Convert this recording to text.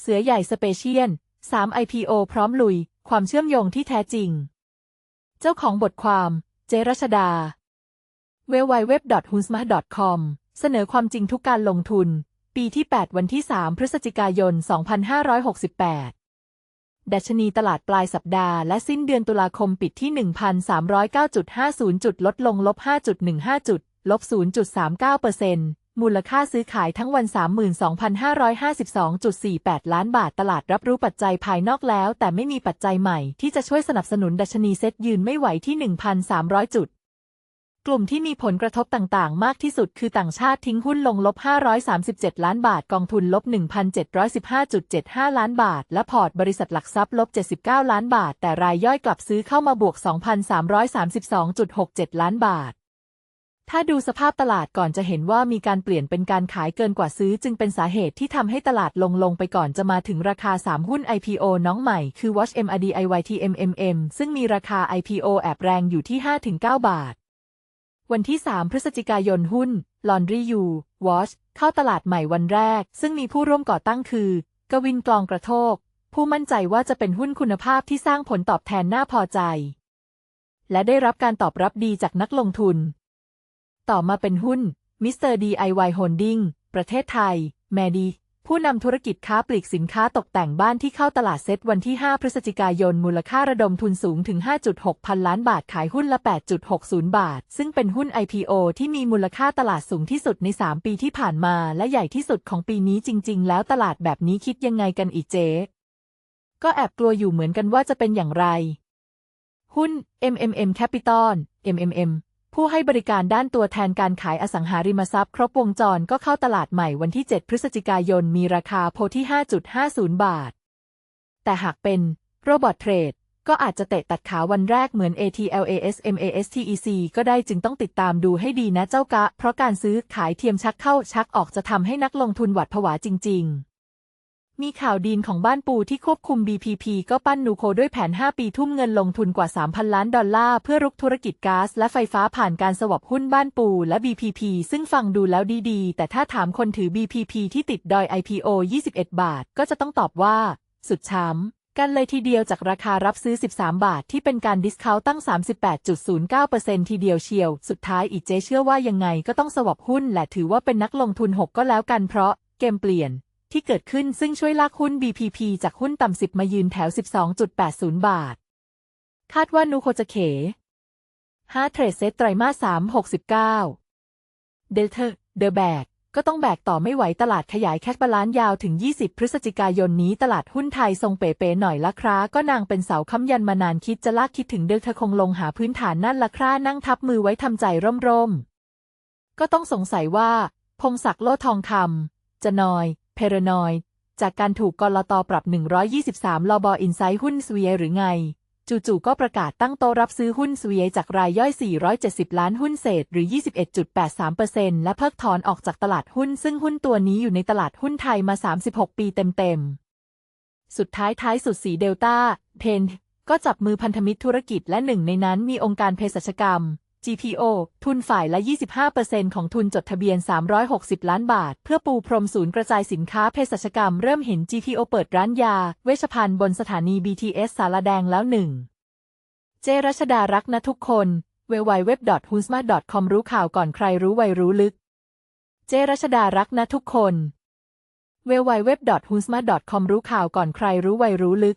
เสือใหญ่สเปเชียล3 IPO พร้อมลุย ความเชื่อมโยงที่แท้จริง เจ้าของบทความ เจรัชดา w w w h u n s m a c o m เสนอความจริงทุกการลงทุน ปีที่ 8 วันที่ 3 พฤศจิกายน 2568 ดัชนีตลาดปลายสัปดาห์และสิ้นเดือนตุลาคมปิดที่ 1,309.50 จุดลดลงลบ 5.15 จุด ลบ 0.39เปอร์เซ็นต์ มูลค่าซื้อขายทั้งวัน 32,552.48 ล้านบาทตลาดรับรู้ปัจจัยภายนอกแล้ว แต่ไม่มีปัจจัยใหม่ที่จะช่วยสนับสนุนดัชนีเซ็ตยืนไม่ไหวที่ 1,300 จุด กลุ่มที่มีผลกระทบต่างๆ มากที่สุดคือต่างชาติทิ้งหุ้นลงลบ 537 ล้านบาท กองทุนลบ 1,715.75 ล้านบาท และพอร์ตบริษัทหลักทรัพย์ลบ 79 ล้านบาท แต่รายย่อยกลับซื้อเข้ามาบวก 2,332.67 ล้านบาท ถ้าดูสภาพตลาดก่อนจะเห็นว่ามีการเปลี่ยนเป็นการขายเกินกว่าซื้อ จึงเป็นสาเหตุที่ทำให้ตลาดลงลงไปก่อนจะมาถึงราคา 3 หุ้น IPO น้องใหม่ คือ Watch MRD IYTMMM ซึ่งมีราคา IPO แอบแรงอยู่ที่ 5-9 บาท วันที่ 3 พฤศจิกายนหุ้น Laundry U Watch เข้าตลาดใหม่วันแรก ซึ่งมีผู้ร่วมก่อตั้งคือกวินกลองกระโทก ผู้มั่นใจว่าจะเป็นหุ้นคุณภาพที่สร้างผลตอบแทนน่าพอใจ และได้รับการตอบรับดีจากนักลงทุน ต่อมาเป็นหุ้น Mr. DIY Holding ประเทศไทย แมดี ผู้นำธุรกิจค้าปลีกสินค้าตกแต่งบ้านที่เข้าตลาดเซ็ตวันที่ 5 พฤศจิกายน มูลค่าระดมทุนสูงถึง 5.6 พันล้านบาทขายหุ้นละ 8.60 บาท ซึ่งเป็นหุ้น IPO ที่มีมูลค่าตลาดสูงที่สุดใน 3 ปีที่ผ่านมาและใหญ่ที่สุดของปีนี้จริง ๆ แล้วตลาดแบบนี้คิดยังไงกันอีเจ๊ก็แอบกลัวอยู่เหมือนกันว่าจะเป็นอย่างไร หุ้น MMM Capital MMM ผู้ให้บริการด้านตัวแทนการขายอสังหาริมทรัพย์ครบวงจรก็เข้าตลาดใหม่วันที่ 7 พฤศจิกายนมีราคาโพที่ 5.50 บาท แต่หากเป็นโรบอทเทรดก็อาจจะเตะตัดขาวันแรกเหมือน ATLAS MASTEC ก็ได้จึงต้องติดตามดูให้ดีนะเจ้ากะ เพราะการซื้อขายเทียมชักเข้าชักออกจะทำให้นักลงทุนหวัดผวาจริง ๆ มีข่าวดีนของบ้านปูที่ควบคุม BPP ก็ปั้นนูโคด้วยแผน 5 ปีทุ่มเงินลงทุนกว่า 3,000 ล้านดอลลาร์ เพื่อรุกธุรกิจก๊าซและไฟฟ้าผ่านการสวบหุ้นบ้านปูและ BPP ซึ่งฟังดูแล้วดีๆ แต่ถ้าถามคนถือ BPP ที่ติดดอย IPO 21 บาท ก็จะต้องตอบว่า สุดช้ำกันเลยทีเดียวจากราคารับซื้อ 13 บาท ที่เป็นการดิสเคาตั้ง 38.09%ทีเดียวเชียว สุดท้ายอีเจเชื่อว่ายังไงก็ต้องสวบหุ้นและถือว่าเป็นนักลงทุน 6 ก็แล้วกันเพราะเกมเปลี่ยน ที่เกิดขึ้นซึ่งช่วยลากหุ้น BPP จากหุ้นต่ำ 10 มายืนแถว 12.80 บาท คาดว่านูโคจะเข5เทรดเซตไตรมาส3 69 เดลเทอร์เดอะแบกก็ต้องแบกต่อไม่ไหวตลาดขยายแคชบาลานซ์ยาวถึง 20 พฤศจิกายนนี้ตลาดหุ้นไทยทรงเป๋ๆหน่อยละคราก็นางเป็นเสาค้ำยันมานานคิดจะลากคิดถึงเดลเทอคงลงหาพื้นฐานนั่นละครานั่งทับมือไว้ทำใจร่มๆ ก็ต้องสงสัยว่า พงศักดิ์โลทองคำจะนอย เพรนอยจากการถูกกลตปรับ 123 ลบอินไซต์หุ้นสวีหรือไง จู่ๆก็ประกาศตั้งโตะรับซื้อหุ้นสวีจากรายย่อย 470 ล้านหุ้นเศษหรือ 21.83%และเพิกถอนออกจากตลาดหุ้น ซึ่งหุ้นตัวนี้อยู่ในตลาดหุ้นไทยมา 36 ปีเต็มๆ สุดท้ายท้ายสุดสีเดลต้าเพนก็จับมือพันธมิตรธุรกิจและหนึ่งในนั้นมีองค์การเภสัชกรรม GPO ทุนฝ่ายละ 25%ของทุนจดทะเบียน 360 ล้านบาท เพื่อปูพรมศูนย์กระจายสินค้าเภสัชกรรมเริ่มเห็น GPO เปิดร้านยา เวชภัณฑ์บนสถานี BTS สารแดงแล้วหนึ่ง เจรัชดารักนะทุกคน w w w h u n s m a c o m รู้ข่าวก่อนใครรู้ไวรู้ลึก เจรัชดารักนะทุกคน w w w h u n s m a c o m รู้ข่าวก่อนใครรู้ไวรู้ลึก